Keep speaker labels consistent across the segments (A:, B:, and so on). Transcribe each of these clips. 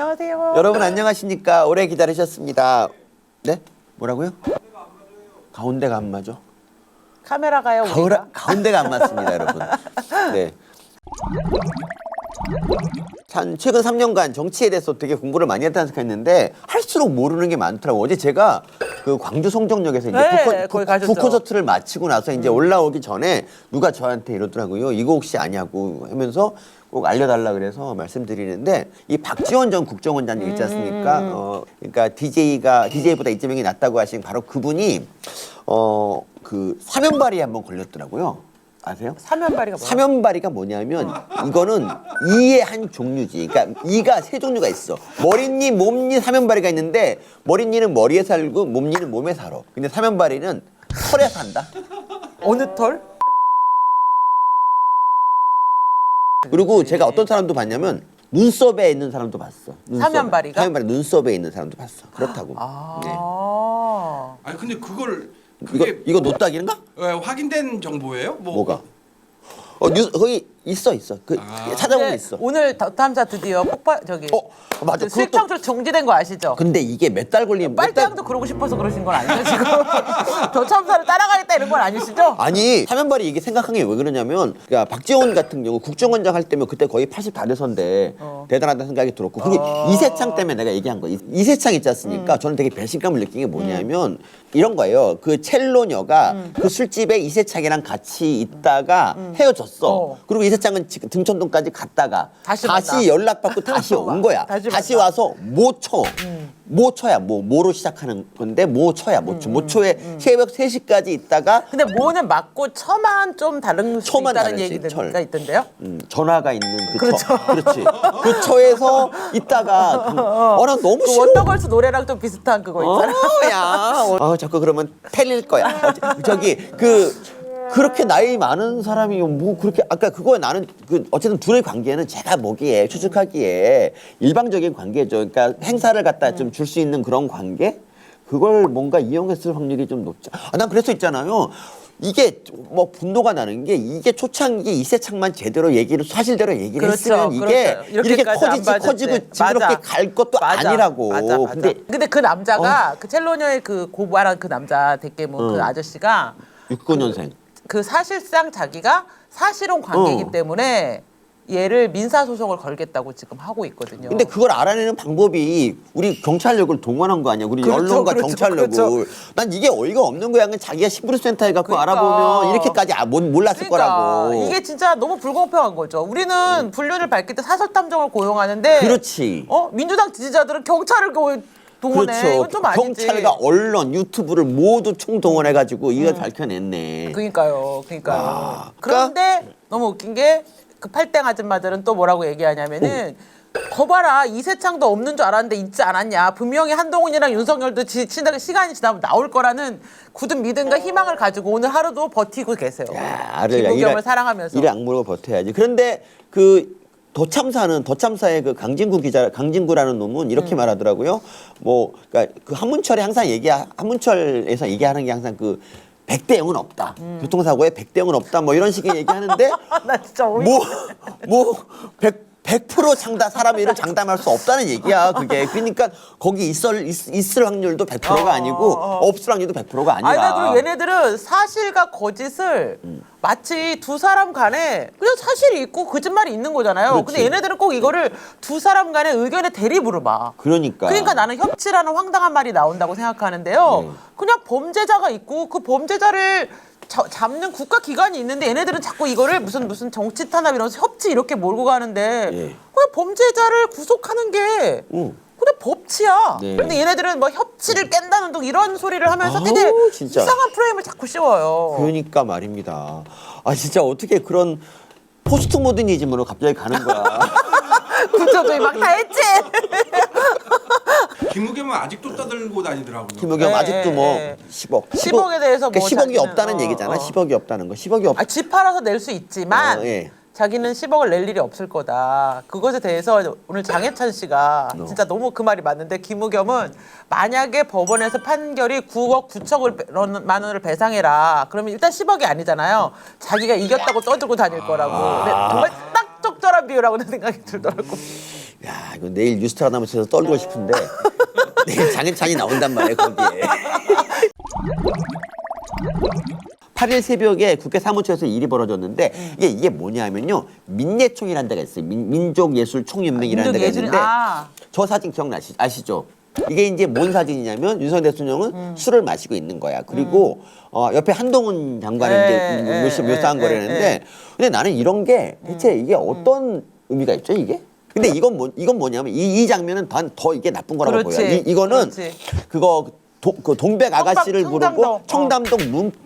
A: 안녕하세요.
B: 여러분 안녕하십니까? 오래 기다리셨습니다. 네? 뭐라고요? 가운데가 안 맞아.
A: 카메라가요. 우리가?
B: 가운데가 안 맞습니다, 여러분. 네. 한 최근 3년간 정치에 대해서 되게 공부를 많이 했다는 생각했는데 할수록 모르는 게 많더라고. 어제 제가 그 광주 송정역에서 이제
A: 네,
B: 푸코,
A: 거기 가셨죠. 음.
B: 콘서트를 마치고 나서 이제 올라오기 전에 누가 저한테 이러더라고요. 이거 혹시 아냐고 하면서 꼭 알려달라 그래서 말씀드리는데 이 박지원 전 국정원장님 있지 않습니까?
A: 음,
B: 어, 그러니까 DJ가 DJ보다 이재명이 낫다고 하신 바로 그분이 어 그 사면발이 한번 걸렸더라고요. 아세요?
A: 사면발이가 뭐야?
B: 사면발이가 뭐냐면 이거는 이의 한 종류지. 그러니까 이가 세 종류가 있어. 머리니, 몸니, 사면발이가 있는데 머리니는 머리에 살고 몸니는 몸에 살아. 근데 사면발이는 털에 산다.
A: 어느 털?
B: 그리고 제가 어떤 사람도 봤냐면 눈썹에 있는 사람도 봤어. 눈썹에.
A: 사면발이가?
B: 사면발이 눈썹에 있는 사람도 봤어. 그렇다고.
A: 아.
B: 네.
C: 아니 근데 그걸
B: 이거
C: 그게
B: 이거 노딱인가?
C: 어, 확인된 정보예요? 뭐
B: 뭐가? 어 뉴스 거기 있어 있어. 그
C: 아.
B: 찾아보면
A: 근데
B: 있어.
A: 오늘 덕탐사 드디어 폭발 저기
B: 어 맞아.
A: 그 수입 창출 정지된 거 아시죠?
B: 근데 이게 몇 달 걸리면 몇 달-
A: 빨대양도 그러고 싶어서 그러신 건 아니죠 지금? 저 참사를 따라가겠다 이런 건 아니시죠?
B: 아니 사면발이 이게 생각한 게 왜 그러냐면 그러니까 박지원 같은 경우 국정원장 할 때면 그때 거의 80다 돼서인데
A: 어.
B: 대단하다는 생각이 들었고 그게 이세창 때문에 내가 얘기한 거 이세창 있지 않습니까
A: 음.
B: 저는 되게 배신감을 느낀 게 뭐냐면 이런 거예요 그 첼로녀가
A: 음.
B: 그 술집에 이세창이랑 같이 있다가 헤어졌어
A: 어.
B: 그리고 이세창 은 지금 등촌동까지 갔다가
A: 다시 만나.
B: 연락받고 다시 온 거야
A: 다시
B: 다시. 와서 모초 모초야 뭐 모로 시작하는 건데 모초야 모초 모초에 새벽 3시까지 있다가
A: 근데 뭐는 맞고 처만 좀 다른 수
B: 처만
A: 있다는 얘기가
B: 철.
A: 있던데요?
B: 음, 전화가 있는 그
A: 그렇죠.
B: 처. 그렇지. 그 처에서 있다가 그, 어, 나 너무
A: 그
B: 싫어.
A: 원더걸스 노래랑 좀 비슷한 그거 있잖아.
B: 어, 야. 어, 자꾸 그러면 텔릴 거야. 어, 저기 그 그렇게 나이 많은 사람이 뭐 그렇게 아까 그거에 나는 그 어쨌든 둘의 관계는 제가 보기에 추측하기에 일방적인 관계죠. 그러니까 행사를 갖다 좀 줄 수 있는 그런 관계 그걸 뭔가 이용했을 확률이 좀 높죠. 아, 난 그래서 있잖아요. 이게 뭐 분노가 나는 게 이게 초창기 이세창만 제대로 얘기를 사실대로 얘기를
A: 그렇죠,
B: 했으면 이게
A: 그렇죠.
B: 이렇게
A: 이렇게까지 안
B: 커지지. 커지고 징그럽게
A: 맞아.
B: 갈 것도
A: 맞아.
B: 아니라고.
A: 맞아, 맞아.
B: 근데
A: 근데, 그 남자가 그 첼로녀의 그 고발한 그 남자 대깨문 그
B: 응.
A: 아저씨가
B: 69년생.
A: 그 사실상 자기가 사실혼 관계이기
B: 어.
A: 때문에 얘를 민사 소송을 걸겠다고 지금 하고 있거든요.
B: 근데 그걸 알아내는 방법이 우리 경찰력을 동원한 거 아니야? 우리
A: 그렇죠,
B: 언론과
A: 그렇죠,
B: 경찰력을.
A: 그렇죠.
B: 난 이게 어이가 없는 거야. 그냥 자기가 신부센터에 갖고
A: 그러니까.
B: 알아보면 이렇게까지 아, 못- 몰랐을 거라고. 음.
A: 이게 진짜 너무 불공평한 거죠. 우리는 불륜을 밝힐 때 사설 탐정을 고용하는데
B: 그렇지.
A: 어 민주당 지지자들은 경찰을 고- 동원해.
B: 그렇죠.
A: 이건 좀 아니지.
B: 경찰과 언론, 유튜브를 모두 총동원해가지고 이걸 밝혀냈네.
A: 그러니까요. 그러니까요.
B: 아,
A: 그런데 너무 웃긴 게 그 팔땡 아줌마들은 또 뭐라고 얘기하냐면은 거 봐라 이세창도 없는 줄 알았는데 있지 않았냐 분명히 한동훈이랑 윤석열도 지, 지, 시간이 지나면 나올 거라는 굳은 믿음과 희망을 가지고 오늘 하루도 버티고 계세요
B: 야, 아를
A: 김우겸을 사랑하면서
B: 이를 악물고 버텨야지. 그런데 그 도참사는 도참사의 그 강진구 기자 강진구라는 놈은
A: 음.
B: 이렇게 말하더라고요. 뭐 그러니까 그 한문철이 항상 얘기 한문철에서 얘기하는 게 항상 그 백대 영은 없다.
A: 음.
B: 교통사고에 백대 영은 없다. 뭐 이런 식의 얘기하는데
A: 나 진짜 어이
B: 뭐뭐백 100% 장담 사람의 일을 장담할 수 없다는 얘기야 그게 그러니까 거기 있을 있, 있을 확률도 100%가
A: 어,
B: 아니고
A: 어, 어.
B: 없을 확률도 100%가 아니라
A: 아니 그리고 얘네들은 사실과 거짓을
B: 음.
A: 마치 두 사람 간에 그냥 사실이 있고 거짓말이 있는 거잖아요.
B: 그렇지.
A: 근데 얘네들은 꼭 이거를 두 사람 간의 의견의 대립으로 봐.
B: 그러니까
A: 그러니까 나는 협치라는 황당한 말이 나온다고 생각하는데요.
B: 네.
A: 그냥 범죄자가 있고 그 범죄자를 저- 잡는 국가 기관이 있는데 얘네들은 자꾸 이거를 무슨 무슨 정치 탄압 이러면서 협치 이렇게 몰고 가는데
B: 예.
A: 그냥 범죄자를 구속하는 게
B: 응.
A: 그냥 법치야.
B: 네.
A: 근데 얘네들은 뭐 협치를 깬다는 둥 이런 소리를 하면서
B: 아우,
A: 되게
B: 진짜.
A: 이상한 프레임을 자꾸 씌워요.
B: 그러니까 말입니다. 아 진짜 어떻게 그런 포스트 모더니즘으로 갑자기 가는 거야.
A: 구조조이 막 다 했지.
C: 김우겸은 아직도 떠들고 다니더라고요.
B: 김우겸
A: 네,
B: 아직도 뭐
A: 네.
B: 10억.
A: 10억 에 대해서 뭐
B: 10억이
A: 자기는,
B: 없다는
A: 어,
B: 얘기잖아.
A: 어.
B: 10억이 없다는 거. 10억이 없.
A: 아, 집 팔아서 낼 수 있지만
B: 어, 예.
A: 자기는 10억을 낼 일이 없을 거다. 그것에 대해서 오늘 장혜찬 씨가
B: 어.
A: 진짜 너무 그 말이 맞는데 김우겸은 만약에 법원에서 판결이 9억 9천만 원을 배상해라. 그러면 일단 10억이 아니잖아요. 자기가 이겼다고 떠들고 다닐 거라고. 근데 정말 딱 적절한 비유라고 는 생각이 들더라고.
B: 야 이거 내일 뉴스타나무에서 떨고 싶은데 내일 장혜찬이 나온단 말이에요 거기에. 8일 새벽에 국회 사무처에서 일이 벌어졌는데 이게 이게 뭐냐면요 민예총이라는 데가 있어요 민, 민족예술총연맹이라는 데가
A: 민족예술-
B: 있는데
A: 아.
B: 저 사진 기억나시 아시죠? 이게 이제 뭔 사진이냐면 윤석열 대통령은
A: 음.
B: 술을 마시고 있는 거야. 그리고 어, 옆에 한동훈 장관이
A: 예,
B: 이제
A: 예,
B: 묘사,
A: 예,
B: 묘사한
A: 예,
B: 거라는데
A: 예.
B: 근데 나는 이런 게 대체
A: 음.
B: 이게 어떤 의미가 있죠 이게? 근데 이건 뭐 이건 뭐냐면 이, 이 장면은 단 더 이게 나쁜 거라고
A: 그렇지,
B: 보여. 이, 이거는
A: 그렇지.
B: 그거 도, 그 동백 아가씨를
A: 청담동.
B: 부르고
A: 어.
B: 청담동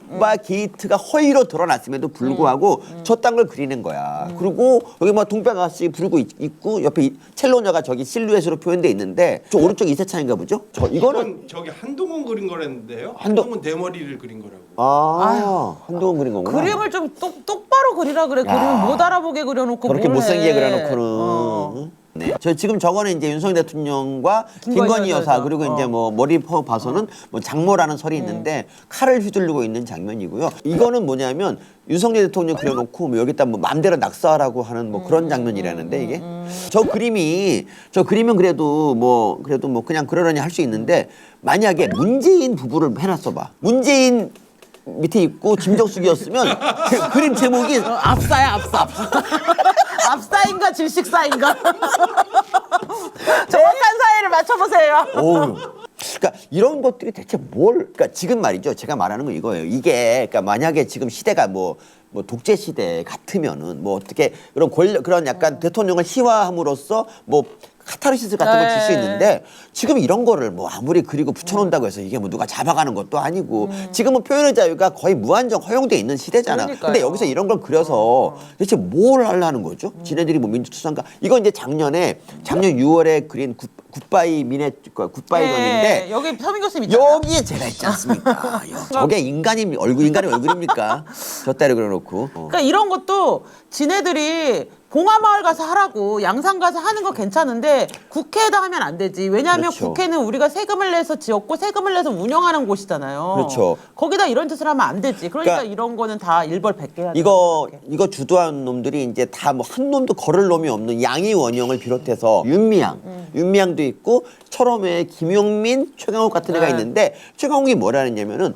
B: 문바 게이트가 허위로 드러났음에도 불구하고
A: 음.
B: 저딴 걸 그리는 거야. 그리고 여기 뭐 동백 아가씨 부르고 있, 고 옆에 이 첼로녀가 저기 실루엣으로 표현돼 있는데 저 오른쪽 이세찬인가 보죠? 저 이거는
C: 이건 저기 한동훈 그린 거랬는데요.
B: 한동-
C: 한동훈 대머리를 그린 거라고.
B: 아 한동훈 그린 거구나.
A: 그림을 좀 똑, 똑바로 그리라 그래. 그림을 못 알아보게 그려놓고
B: 그렇게
A: 뭘
B: 못생기게
A: 해.
B: 그려놓고는.
A: 어.
B: 네. 저 지금 저거는 이제 윤석열 대통령과
A: 김건희
B: 김건희 여사
A: 여사.
B: 그리고 이제
A: 어.
B: 뭐 머리 퍼 봐서는 뭐 장모라는 설이 있는데 칼을 휘두르고 있는 장면이고요. 이거는 뭐냐면 윤석열 대통령 그려놓고 뭐 여기다 뭐 마음대로 낙서하라고 하는 뭐 그런 장면이라는데 이게 저 그림이 저 그림은 그래도 뭐 그래도 뭐 그냥 그러려니 할 수 있는데 만약에 문재인 부부를 해놨어 봐. 문재인 밑에 있고 김정숙이었으면 그 그림 제목이
A: 어, 압사야 압사 압사. 압사인가 질식사인가? 정확한 사이를 맞춰보세요.
B: 어우. 그러니까 이런 것들이 대체 뭘? 그러니까 지금 말이죠. 제가 말하는 건 이거예요. 이게 그러니까 만약에 지금 시대가 뭐. 뭐 독재 시대 같으면은 뭐 어떻게 그런 권력 그런 약간 대통령을 희화함으로써 뭐 카타르시스 같은 걸 줄 수
A: 네.
B: 있는데 지금 이런 거를 뭐 아무리 그리고 붙여놓는다고 해서 이게 뭐 누가 잡아가는 것도 아니고 지금은 표현의 자유가 거의 무한정 허용돼 있는 시대잖아.
A: 그러니까요.
B: 근데 여기서 이런 걸 그려서 대체 뭘 하려는 거죠? 지네들이 뭐 민주투상가 이거 이제 작년에 작년 6월에 그린 굿, 굿바이 미네 굿바이 건인데
A: 네, 여기 서민 교수님 있잖아요.
B: 여기에 제가 있지 않습니까? 여- 저게 인간이 얼굴 인간의 얼굴입니까? 저 딸을 그려놓고. 어.
A: 그러니까 이런 것도 지네들이 봉화마을 가서 하라고 양산 가서 하는 거 괜찮은데 국회에다 하면 안 되지. 왜냐하면
B: 그렇죠.
A: 국회는 우리가 세금을 내서 지었고 세금을 내서 운영하는 곳이잖아요.
B: 그렇죠.
A: 거기다 이런 짓을 하면 안 되지. 그러니까,
B: 그러니까
A: 이런 거는 다 일벌백계 해야 돼.
B: 이거 이거 주도한 놈들이 이제 다 뭐 한 놈도 걸을 놈이 없는 양희 원영을 비롯해서 윤미향,
A: 음.
B: 윤미향도 있고 철험에 김용민, 최강욱 같은 애가
A: 네.
B: 있는데 최강욱이 뭐라 했냐면은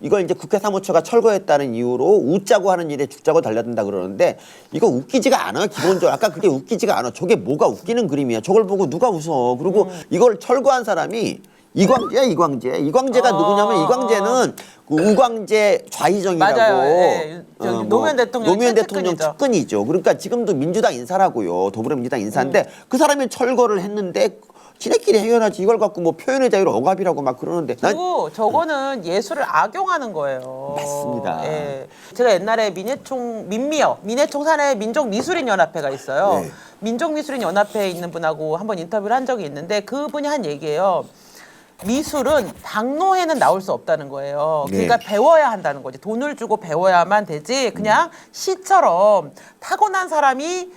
B: 이걸 이제 국회 사무처가 철거했다는 이유로 웃자고 하는 일에 죽자고 달려든다 그러는데 이거 웃기지가 않아 기본적으로 아까 그게 웃기지가 않아 저게 뭐가 웃기는 그림이야 저걸 보고 누가 웃어 그리고
A: 음.
B: 이걸 철거한 사람이 이광재야 이광재 이광재가
A: 어,
B: 누구냐면 이광재는 그 우광재 좌희정이라고
A: 맞아요. 예, 저기
B: 어,
A: 노무현 대통령
B: 노무현 대통령
A: 측근이죠.
B: 측근이죠. 그러니까 지금도 민주당 인사라고요. 더불어민주당 인사인데
A: 음.
B: 그 사람이 철거를 했는데 지네끼리 해결하지 이걸 갖고 뭐 표현의 자유를 억압이라고 막 그러는데 난
A: 그리고 저거는 예술을 악용하는 거예요.
B: 맞습니다.
A: 예. 제가 옛날에 민예총 민미어 민예총 산하에 민족미술인 연합회가 있어요.
B: 네.
A: 민족미술인 연합회에 있는 분하고 한번 인터뷰를 한 적이 있는데 그분이 한 얘기예요. 미술은 당로에는 나올 수 없다는 거예요.
B: 네.
A: 그러니까 배워야 한다는 거지. 돈을 주고 배워야만 되지. 그냥 시처럼 타고난 사람이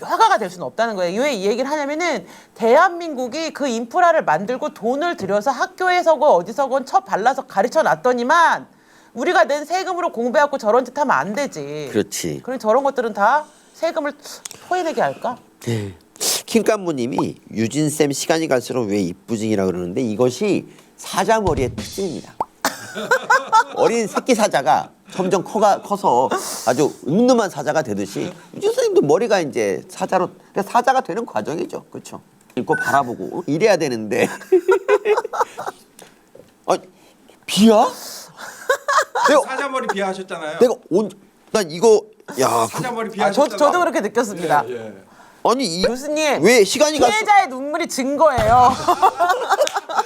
A: 화가가 될 수는 없다는 거예요. 왜 이 얘기를 하냐면은 대한민국이 그 인프라를 만들고 돈을 들여서 학교에서건 어디서건 쳐 발라서 가르쳐 놨더니만 우리가 낸 세금으로 공부해갖고 저런 짓 하면 안 되지.
B: 그렇지.
A: 그럼 저런 것들은 다 세금을 토해내게 할까?
B: 네. 킹깐무님이 유진 쌤 시간이 갈수록 왜 이쁘징이라 그러는데 이것이 사자머리의 특징입니다. 어린 새끼 사자가 점점 커가 커서 아주 늠름한 사자가 되듯이 유진 선생님도 머리가 이제 사자로 그러니까 사자가 되는 과정이죠, 그렇죠? 읽고 바라보고 이래야 되는데. 아 비야?
C: 사자머리 비하하셨잖아요.
B: 내가 온 난 이거 야 그,
C: 사자머리
A: 아,
C: 비하하셨잖아요.
A: 저, 저도 그렇게 느꼈습니다.
C: 예, 예.
B: 아니 이,
A: 교수님
B: 왜 시간이
A: 피해자의 눈물이 증거예요.